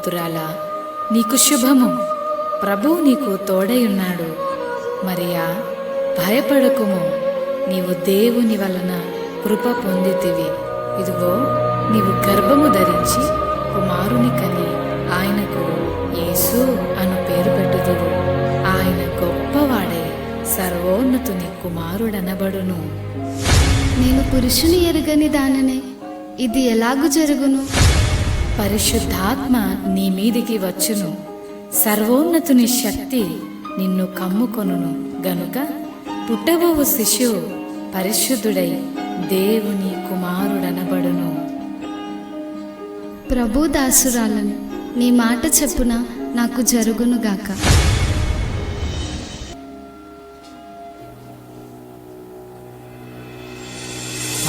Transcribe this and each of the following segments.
భక్తురాలా నీకు శుభము. ప్రభువు నీకు తోడయున్నాడు. మరియా భయపడకుము. నీవు దేవుని వలన కృప పొందితివి. ఇదిగో నీవు గర్భము ధరించి కుమారుని కని ఆయనకు యేసు అను పేరు పెట్టుదువు. ఆయన గొప్పవాడే సర్వోన్నతుని కుమారుడనబడును. నేను పురుషుని ఎరుగని దాననే ఇది ఎలాగు జరుగును? పరిశుద్ధాత్మ నీ మీదికి వచ్చును. సర్వోన్నతుని శక్తి నిన్ను కమ్ముకొనును గనుక పుట్టబోవు శిశువు పరిశుద్ధుడై దేవుని కుమారుడనబడును. ప్రభు దాసురాలను నీ మాట చెప్పున నాకు జరుగునుగాక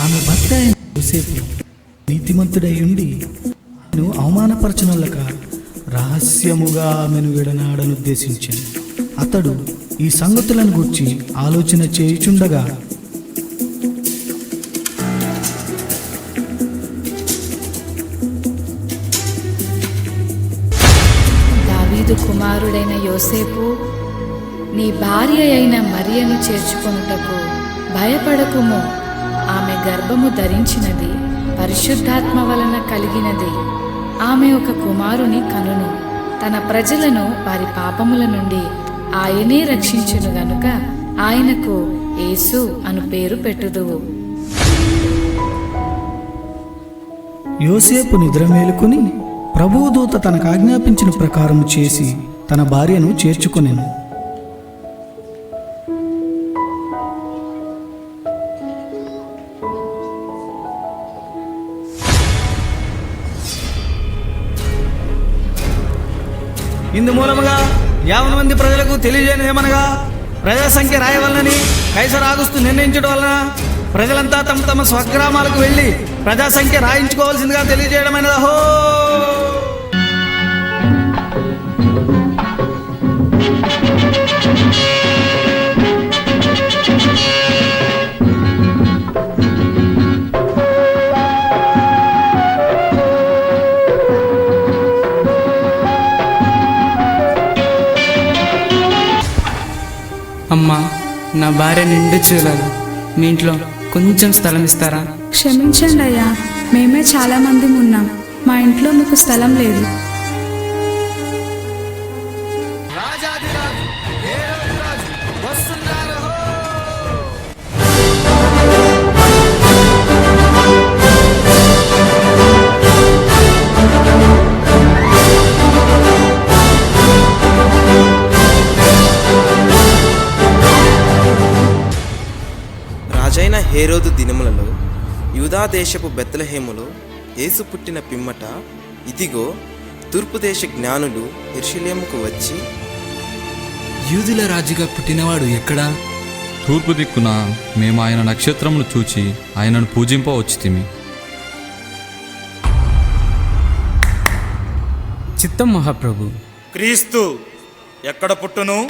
ఆమె భర్త నీతిమంతుడై ఉండి నువ్వు అవమానపరచనులక రహస్యముగా ఆమెను విడనాడనుద్దేశించింది అతడు ఈ సంగతులను గుర్చి ఆలోచన చేయుచుండగా దావీదు కుమారుడైన యోసేపు నీ భార్య అయిన మరియను చేర్చుకొనుటకు భయపడకుము ఆమె గర్భము ధరించినది. పరిశుద్ధాత్మ వలన కలిగినది. ఆమె ఒక కుమారుని కనును. తన ప్రజలను వారి పాపముల నుండి ఆయనే రక్షించును గనుక ఆయనకు యేసు అను పేరు పెట్టుదువు. యోసేపు నిద్ర మేలుకొని ప్రభువు దూత తనకు ఆజ్ఞాపించిన ప్రకారం చేసి తన భార్యను చేర్చుకొనెను. ఇందు మూలముగా యావన మంది ప్రజలకు తెలియజేయమనగా ప్రజల సంఖ్య రాయవలనని కైసర్ ఆగుస్తూ నిర్ణయించడం వలన ప్రజలంతా తమ తమ స్వగ్రామాలకు వెళ్ళి ప్రజా సంఖ్య రాయించుకోవాల్సిందిగా తెలియజేయడమైనదహో అమ్మా నా భార్య నిండు చూడాలి మీ ఇంట్లో కొంచెం స్థలం ఇస్తారా? క్షమించండి అయ్యా మేమే చాలా మంది ఉన్నాం. మా ఇంట్లో మీకు స్థలం లేదు. హేరోదు దినములలో యూదా దేశపు బెత్తలహేములో యేసు పుట్టిన పిమ్మట ఇదిగో తూర్పు దేశ జ్ఞానులు ఎర్షిలేముకు వచ్చి యూదుల రాజుగా పుట్టినవాడు ఎక్కడా? తూర్పు దిక్కున మేము ఆయన నక్షత్రమును చూచి ఆయనను పూజింప వచ్చితిమి చిత్తం మహాప్రభు. క్రీస్తు ఎక్కడ పుట్టును?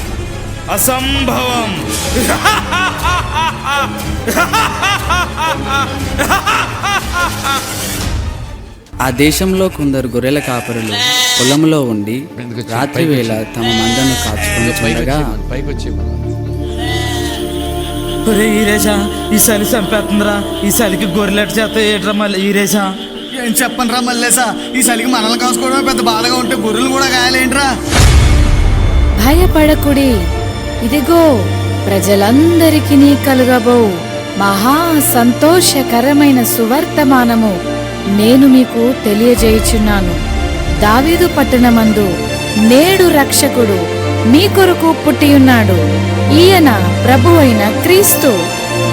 అసంభవం. ఆ దేశంలో కొందరు గొర్రెల కాపరులు పొలంలో ఉండి రాత్రి వేళ తమ మందను కాచుకొని చూడగా ఒరే ఈరేషా ఈ చలి చంపేస్తుందిరా. ఈ చలికి గొర్రెలెట్ చేత ఏట్రా మళ్ళీ ఈరేషా ఏం చెప్పండి రా మల్లేసా ఈ చలికి మనల్ని కాసుకోవడమే పెద్ద బాధగా ఉంటే గొర్రెలు కూడా గాయాలేంట్రా? భయపడకుడి. ఇదిగో ప్రజలందరికీ కలుగబో మహా సంతోషకరమైన సువర్తమానము నేను మీకు తెలియజేయుచున్నాను. దావీదు పట్టణమందు నేడు రక్షకుడు మీ కొరకు పుట్టియున్నాడు. ఈయన ప్రభు అయిన క్రీస్తు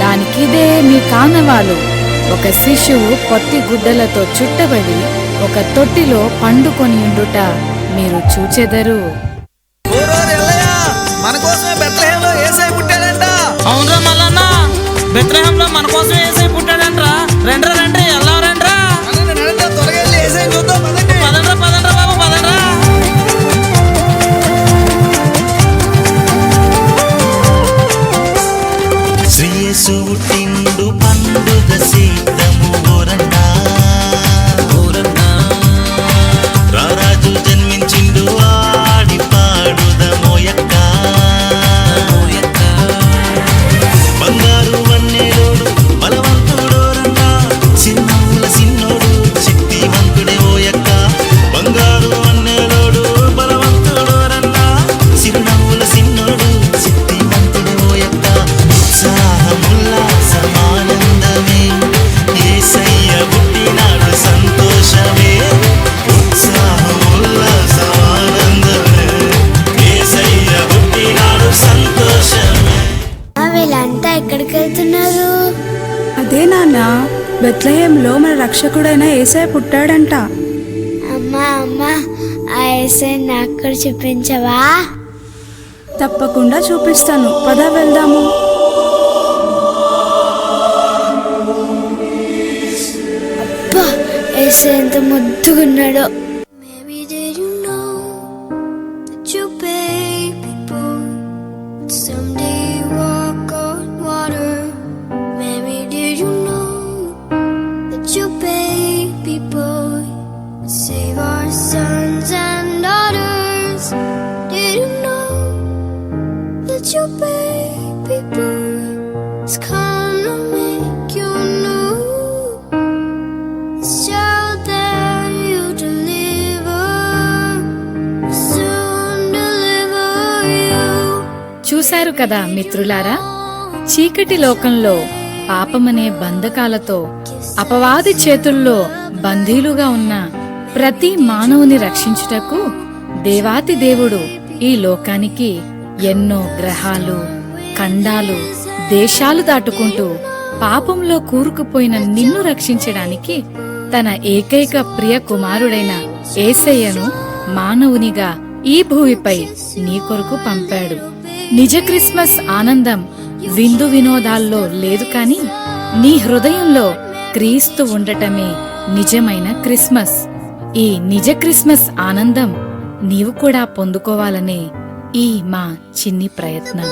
దానికిదే మీ కానవాలు. ఒక శిశువు పొత్తి గుడ్డలతో చుట్టబడి ఒక తొట్టిలో పండుకొని ఉండుట మీరు చూచెదరు. బెత్రహంలో మన కోసం వేసే పుట్టాడంట్రా. రండ్రా రండి ఎలా రండ్రా? పదండ్రా పదండ్రా బాబు పదండ్రా. శ్రీయేసు బెత్లహేంలో మన రక్షకుడైన ఏసై పుట్టాడంట. అమ్మా అమ్మా ఆ ఎస్ఐ నాకు కూడా చూపించవా? తప్పకుండా చూపిస్తాను. పద వెళ్దాము. ఎస్ఐ ఎంత ముద్దుగున్నాడో. చూశారు కదా మిత్రులారా? చీకటి లోకంలో పాపమనే బంధకాలతో అపవాది చేతుల్లో బందీలుగా ఉన్న ప్రతి మానవుని రక్షించుటకు దేవాతి దేవుడు ఈ లోకానికి ఎన్నో గ్రహాలు ఖండాలు దేశాలు దాటుకుంటూ పాపంలో కూరుకుపోయిన నిన్ను రక్షించడానికి తన ఏకైక ప్రియ కుమారుడైన ఏసయ్యను మానవునిగా ఈ భూమిపై నీ కొరకు పంపాడు. నిజ క్రిస్మస్ ఆనందం విందు వినోదాల్లో లేదు కాని నీ హృదయంలో క్రీస్తు ఉండటమే నిజమైన క్రిస్మస్. ఈ నిజ క్రిస్మస్ ఆనందం నీవు కూడా పొందుకోవాలనే ఈ మా చిన్ని ప్రయత్నం.